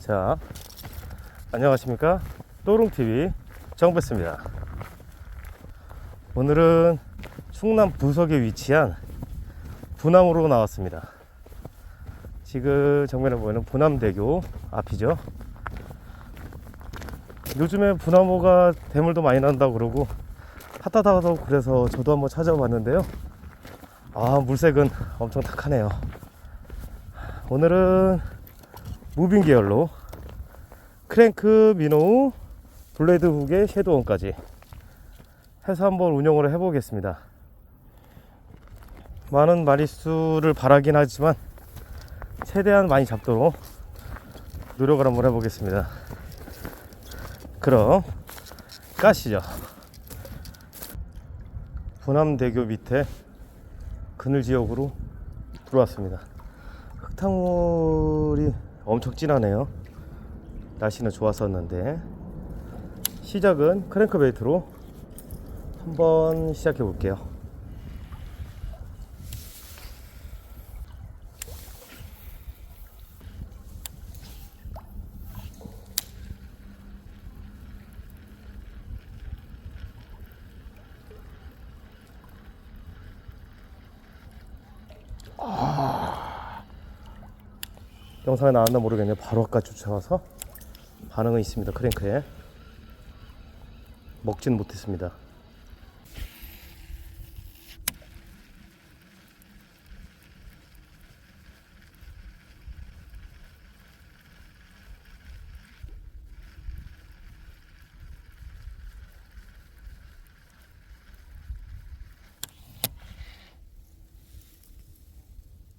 자, 안녕하십니까? 또롱TV 정배스입니다. 오늘은 충남 부석에 위치한 부남으로 나왔습니다. 지금 정면에 보이는 부남대교 앞이죠. 요즘에 부나무가 대물도 많이 난다고 그러고 핫하다고 그래서 저도 한번 찾아봤는데요. 아, 물색은 엄청 탁하네요. 오늘은 무빙 계열로 크랭크 미노우 블레이드 훅의 섀도원까지 해서 한번 운영을 해보겠습니다. 많은 마리수를 바라긴 하지만 최대한 많이 잡도록 노력을 한번 해보겠습니다. 그럼 가시죠. 부남대교 밑에 그늘 지역으로 들어왔습니다. 흙탕물이 엄청 진하네요. 날씨는 좋았었는데 시작은 크랭크베이트로 한번 시작해 볼게요. 영상에 나왔나 모르겠네요. 바로 아까 쫓아와서 반응은 있습니다. 크랭크에 먹지는 못했습니다.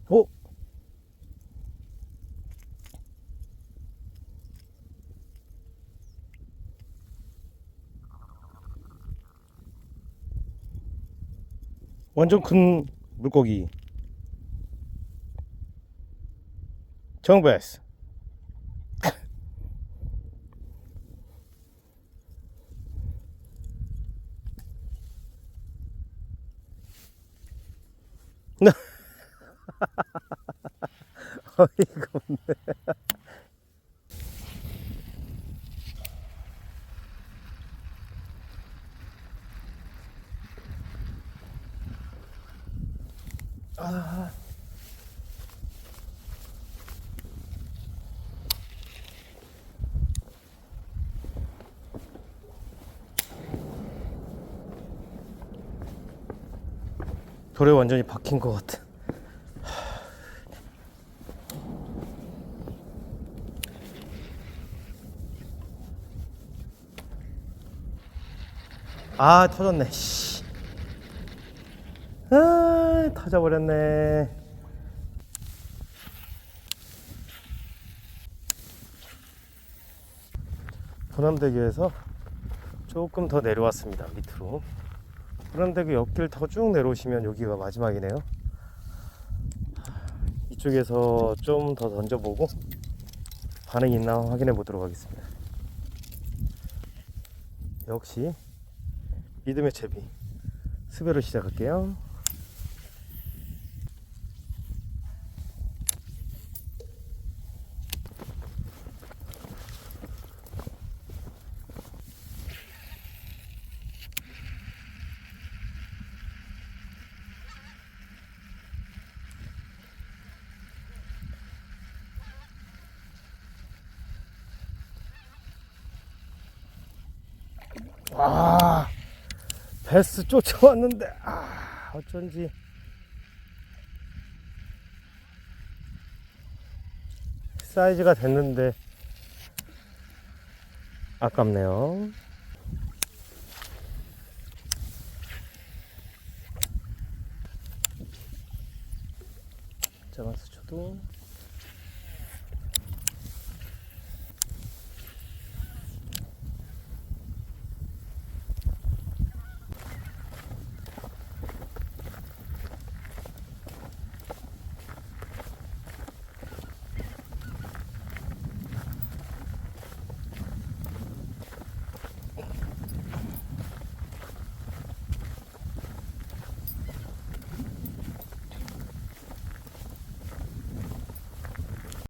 오! 완전 큰 물고기. 정베스 어이가 없네 돌에 완전히 박힌 것 같아. 아 터졌네. 씨. 아 터져버렸네. 부남대교에서 조금 더 내려왔습니다 밑으로. 부남대교 옆길 더 쭉 내려오시면 여기가 마지막이네요. 이쪽에서 좀 더 던져보고 반응이 있나 확인해 보도록 하겠습니다. 역시 믿음의 채비. 수배를 시작할게요. 와. 베스 쫓아왔는데 아 어쩐지 사이즈가 됐는데 아깝네요 자만수 쳐도